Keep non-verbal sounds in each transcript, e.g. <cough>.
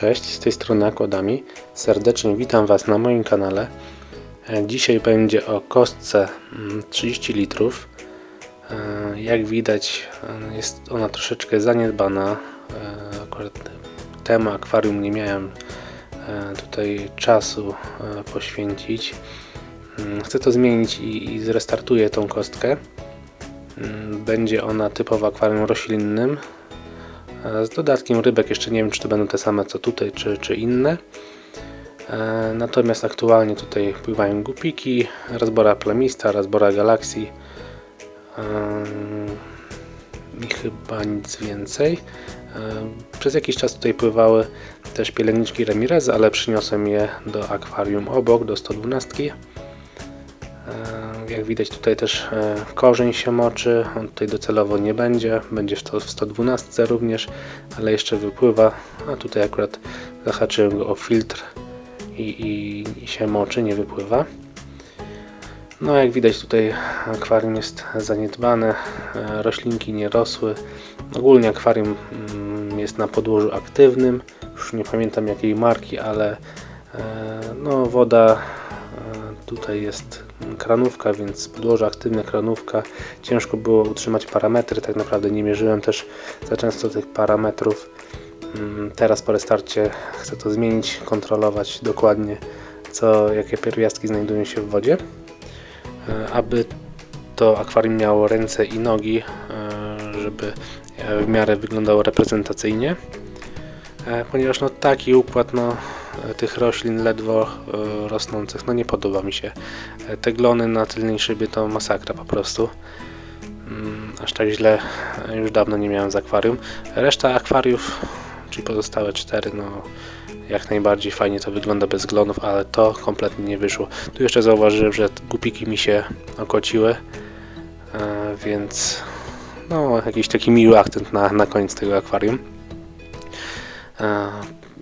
Cześć, z tej strony Akładami. Serdecznie witam Was na moim kanale. E, Dzisiaj będzie o kostce mm, 30 litrów. E, Jak widać e, jest ona troszeczkę zaniedbana. Akurat temu akwarium nie miałem tutaj czasu poświęcić. Mm, Chcę to zmienić i, i zrestartuję tą kostkę. Mm, Będzie ona typowo akwarium roślinnym. E, Z dodatkiem rybek jeszcze nie wiem, czy to będą te same co tutaj, czy, czy inne. E, Natomiast aktualnie tutaj pływają gupiki, razbora plemista, razbora galaksji i chyba nic więcej. E, Przez jakiś czas tutaj pływały też pieleniczki Ramirez, ale przyniosłem je do akwarium obok, do 112. E, Jak widać tutaj też e, korzeń się moczy, on tutaj docelowo nie będzie, będzie w, to, w 112 również, ale jeszcze wypływa, a tutaj akurat zahaczyłem go o filtr i, i, się moczy, nie wypływa. No jak widać tutaj akwarium jest zaniedbane, e, roślinki nie rosły. Ogólnie akwarium mm, jest na podłożu aktywnym, już nie pamiętam jakiej marki, ale no woda tutaj jest kranówka, więc podłoże aktywne kranówka. Ciężko było utrzymać parametry, tak naprawdę nie mierzyłem też za często tych parametrów. Mm, Teraz po restarcie chcę to zmienić, kontrolować dokładnie co, jakie pierwiastki znajdują się w wodzie. E, aby to akwarium miało ręce i nogi, e, żeby e, w miarę wyglądało reprezentacyjnie. Ponieważ no taki układ no, tych roślin ledwo e, rosnących, no nie podoba mi się. E, Te glony na tylnej szybie to masakra po prostu. Mm, Aż tak źle e, już dawno nie miałem z akwarium. Reszta akwariów, czyli pozostałe cztery, no jak najbardziej fajnie to wygląda bez glonów, ale to kompletnie nie wyszło. Tu jeszcze zauważyłem, że gupiki mi się okociły, więc no jakiś taki miły akcent na, na koniec tego akwarium.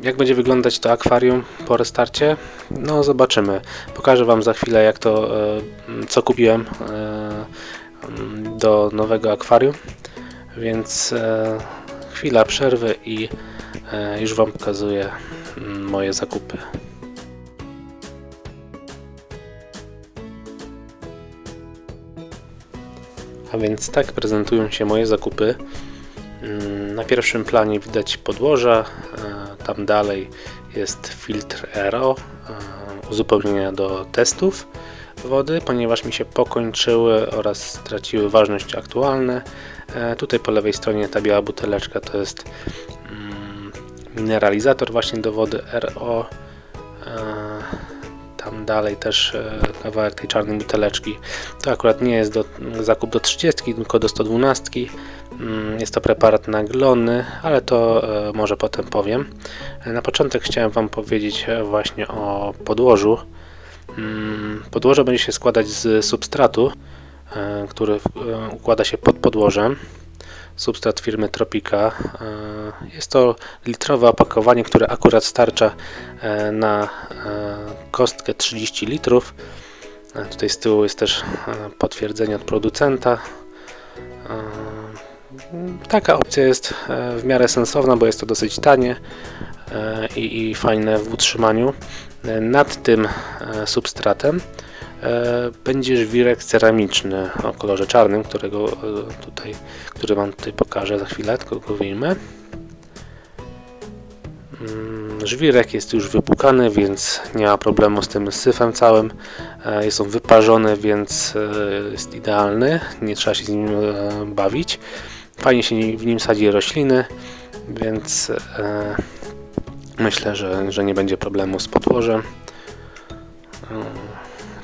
Jak będzie wyglądać to akwarium po restarcie? No zobaczymy. Pokażę Wam za chwilę jak to, e, co kupiłem e, do nowego akwarium. Więc e, chwila przerwy i już Wam pokazuję mm, moje zakupy. A więc tak prezentują się moje zakupy. Mm, Na pierwszym planie widać podłoże, e, tam dalej jest filtr RO, e, uzupełnienia do testów wody, ponieważ mi się pokończyły oraz straciły ważność aktualne. E, Tutaj po lewej stronie ta biała buteleczka to jest mm, mineralizator właśnie do wody RO. Tam dalej też e, kawałek tej czarnej buteleczki. To akurat nie jest do, zakup do 30, tylko do 112. Mm, Jest to preparat na glony, ale to e, może potem powiem. E, Na początek chciałem Wam powiedzieć właśnie o podłożu. Mm, Podłoże będzie się składać z substratu, który układa się pod podłożem. Substrat firmy Tropica. E, Jest to litrowe opakowanie, które akurat starcza e, na e, kostkę 30 litrów. Tutaj z tyłu jest też potwierdzenie od producenta. Taka opcja jest w miarę sensowna, bo jest to dosyć tanie i, i fajne w utrzymaniu. Nad tym substratem będzie żwirek ceramiczny o kolorze czarnym, którego e, tutaj, który Wam tutaj pokażę za chwilę, tylko go wyjmę. Mm, Żwirek jest już wypukany, więc nie ma problemu z tym syfem całym. E, Jest on wyparzony, więc e, jest idealny. Nie trzeba się z nim e, bawić. Fajnie się w nim sadzi rośliny, więc e, myślę, że, że nie będzie problemu z podłożem.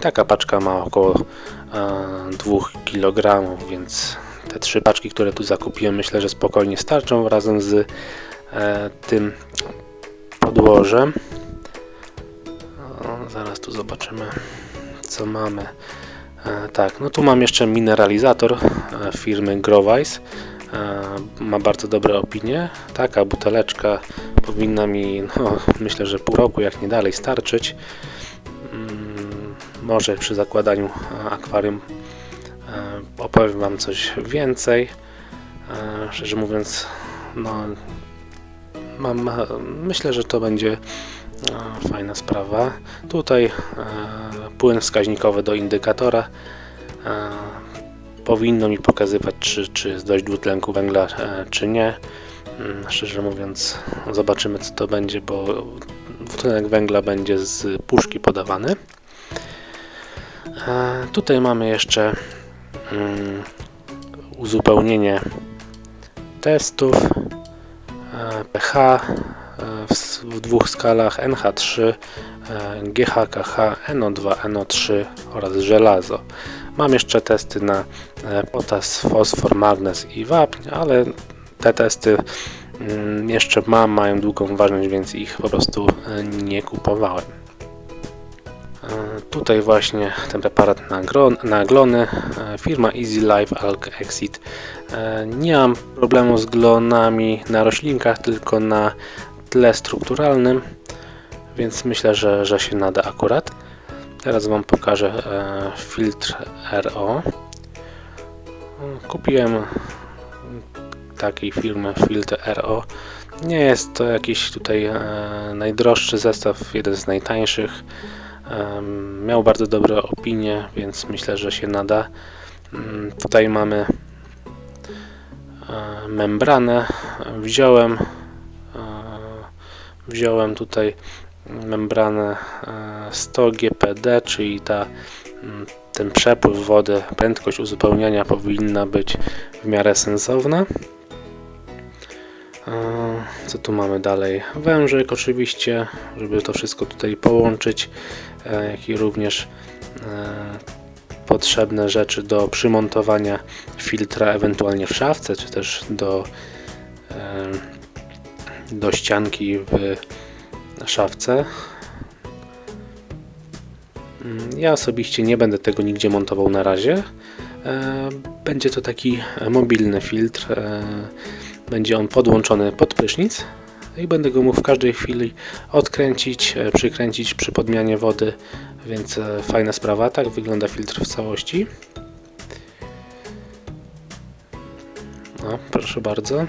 E, Taka paczka ma około e, 2 kg, więc te trzy paczki, które tu zakupiłem, myślę, że spokojnie starczą razem z e, tym podłożem. Zaraz tu zobaczymy, co mamy. E, tak, no tu mam jeszcze mineralizator e, firmy Growise. E, ma bardzo dobre opinie. Taka buteleczka powinna mi, no, <laughs> myślę, że pół roku, jak nie dalej, starczyć. Może przy zakładaniu e, akwarium e, opowiem Wam coś więcej. E, Szczerze mówiąc, no, mam, myślę, że to będzie fajna sprawa. Tutaj płyn wskaźnikowy do indykatora powinno mi pokazywać, czy, czy jest dość dwutlenku węgla, czy nie. Mm, Szczerze mówiąc, zobaczymy co to będzie, bo dwutlenek węgla będzie z puszki podawany. Tutaj mamy jeszcze mm, uzupełnienie testów e, pH e, w, w dwóch skalach NH3, e, GHKH, NO2, NO3 oraz żelazo. Mam jeszcze testy na potas, fosfor, magnez i wapń, ale te testy mm, jeszcze mam, mają długą ważność, więc ich po prostu nie kupowałem. E, Tutaj właśnie ten preparat na, gron, na glony, e, firma Easy Life Alk Exit. E, Nie mam problemu z glonami na roślinkach, tylko na tle strukturalnym, więc myślę, że, że się nada akurat. Teraz Wam pokażę filtr RO. Kupiłem takiej firmy filtr RO. Nie jest to jakiś tutaj najdroższy zestaw, jeden z najtańszych. Miał bardzo dobre opinie, więc myślę, że się nada. Mm, Tutaj mamy e, membranę. Wziąłem e, wziąłem tutaj membranę e, 100 GPD, czyli ta, mm, ten przepływ wody, prędkość uzupełniania powinna być w miarę sensowna. Co tu mamy dalej? Wężyk oczywiście, żeby to wszystko tutaj połączyć, e, jak i również e, potrzebne rzeczy do przymontowania filtra ewentualnie w szafce, czy też do, e, do ścianki w szafce. Mm, Ja osobiście nie będę tego nigdzie montował na razie. Będzie to taki mobilny filtr. Będzie on podłączony pod prysznic i będę go mógł w każdej chwili odkręcić, e, przykręcić przy podmianie wody, więc e, fajna sprawa. Tak wygląda filtr w całości. No, proszę bardzo.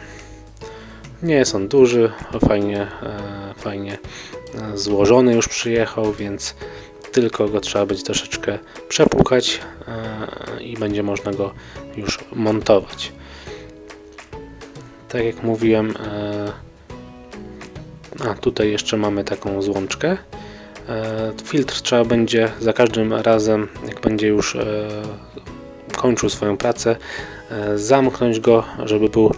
Nie jest on duży, fajnie, e, fajnie złożony już przyjechał, więc tylko go trzeba będzie troszeczkę przepłukać i będzie można go już montować. Tak jak mówiłem, e, a tutaj jeszcze mamy taką złączkę. E, Filtr trzeba będzie za każdym razem, jak będzie już e, kończył swoją pracę, zamknąć go, żeby był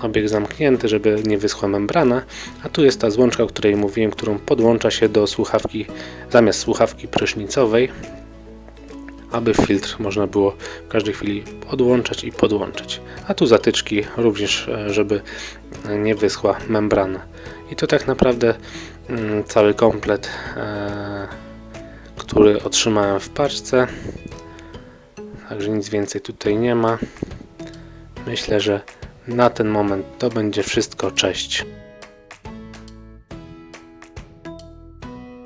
obieg zamknięty, żeby nie wyschła membrana. A tu jest ta złączka, o której mówiłem, którą podłącza się do słuchawki zamiast słuchawki prysznicowej, aby filtr można było w każdej chwili podłączać i podłączyć. A tu zatyczki również, e, żeby nie wyschła membrana. I to tak naprawdę mm, cały komplet, e, który otrzymałem w paczce. Także nic więcej tutaj nie ma. Myślę, że na ten moment to będzie wszystko. Cześć.